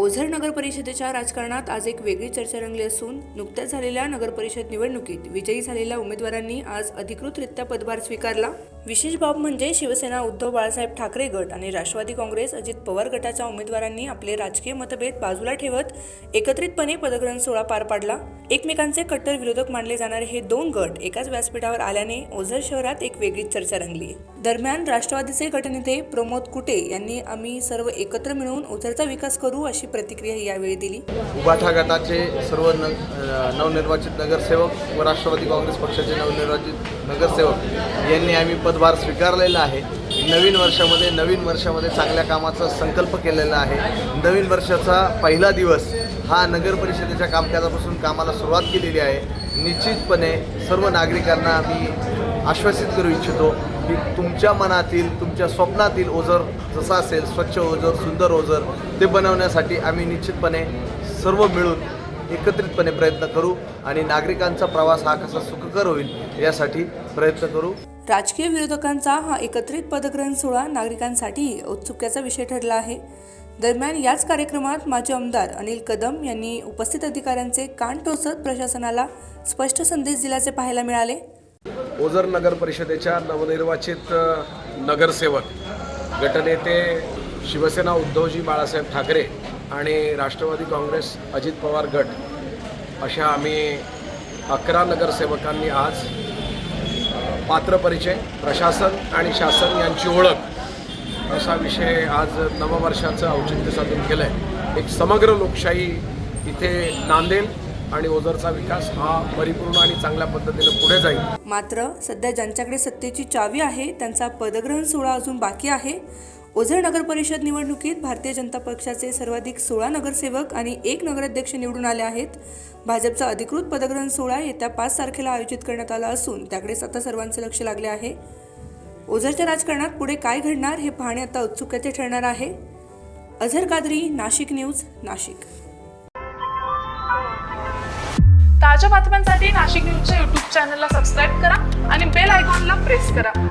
ओझर नगर परिषदेच्या राजकारणात आज एक वेगळी चर्चा रंगली असून नुकत्याच झालेल्या नगरपरिषद निवडणुकीत विजयी झालेल्या उमेदवारांनी आज अधिकृतरित्या पदभार स्वीकारला. विशेष बाब म्हणजे शिवसेना उद्धव बाळासाहेब ठाकरे गट आणि राष्ट्रवादी काँग्रेस अजित पवार गटाच्या उमेदवारांनी आपले राजकीय मतभेद बाजूला ठेवत एकत्रितपणे पदग्रहण सोहळा पार पाडला. एकमेकांचे कट्टर विरोधक मानले जाणारे हे दोन गट एकाच व्यासपीठावर आल्याने ओझर शहरात एक वेगळीच चर्चा रंगली. दरम्यान राष्ट्रवादीचे गटनेते प्रमोद कुटे यांनी आम्ही सर्व एकत्र मिळून ओझरचा विकास करू अशी प्रतिक्रिया यावेळी दिली. उभाठा गटाचे सर्व नवनिर्वाचित नगरसेवक व राष्ट्रवादी काँग्रेस पक्षाचे नवनिर्वाचित नगरसेवक यांनी आम्ही पदभार स्वीकारलेला आहे. नवीन वर्षामध्ये नवीन वर्षामध्ये चांगल्या कामाचा संकल्प केलेला आहे. नवीन वर्षाचा पहिला दिवस हा नगर परिषदेच्या कामकाजापासून कामाला सुरुवात केलेली आहे. निश्चितपणे सर्व नागरिकांना आम्ही आश्वासित करू इच्छितो की तुमच्या मनातील तुमच्या स्वप्नातील ओझर जसं असेल स्वच्छ ओझर सुंदर ओझर ते बनवण्यासाठी आम्ही निश्चितपणे सर्व मिळून एकत्रितपणे प्रयत्न करू आणि नागरिकांचा प्रवास हा कसा सुखकर होईल यासाठी प्रयत्न करू. राजकीय विरोधकांचा हा एकत्रित पदग्रहण सोहळा नागरिकांसाठी औत्सुक्याचा विषय ठरला आहे. दरम्यान याच कार्यक्रमात माजी आमदार अनिल कदम यांनी उपस्थित अधिकाऱ्यांचे कान टोचत प्रशासनाला स्पष्ट संदेश दिल्याचे पाहायला मिळाले. ओझर नगर परिषदेच्या नवनिर्वाचित नगरसेवक गटनेते शिवसेना उद्धवजी बाळासाहेब ठाकरे आणि राष्ट्रवादी काँग्रेस अजित पवार गट अशा आम्ही अकरा नगरसेवकांनी आज पात्र परिचय प्रशासन आणि शासन यांची ओळख. असा विषय आज नववर्षाचं औचित्य साधून केलं आहे एक समग्र लोकशाही इथे नांदेल आणि ओझरचा विकास हा परिपूर्ण आणि चांगल्या पद्धतीने पुढे जाईल. मात्र सध्या ज्यांच्याकडे सत्तेची चावी आहे त्यांचा पदग्रहण सोहळा अजून बाकी आहे. ओझर नगर परिषद निवडणुकीत भारतीय जनता पक्षाचे सर्वाधिक सोळा नगरसेवक आणि एक नगराध्यक्ष निवडून आले आहेत. भाजपचा अधिकृत पदग्रहण सोहळा येत्या पाच तारखेला आयोजित करण्यात आला असून त्याकडेच आता सर्वांचे लक्ष लागले आहे. ओझरच्या राजकारणात पुढे काय घडणार हे पाहणे आता उत्सुकतेचे ठरणार आहे. अझर कादरी नाशिक न्यूज नाशिक. ताज्या बातम्यांसाठी नाशिक न्यूजच्या युट्यूब चॅनलला सबस्क्राईब करा आणि बेल आयकॉनला प्रेस करा.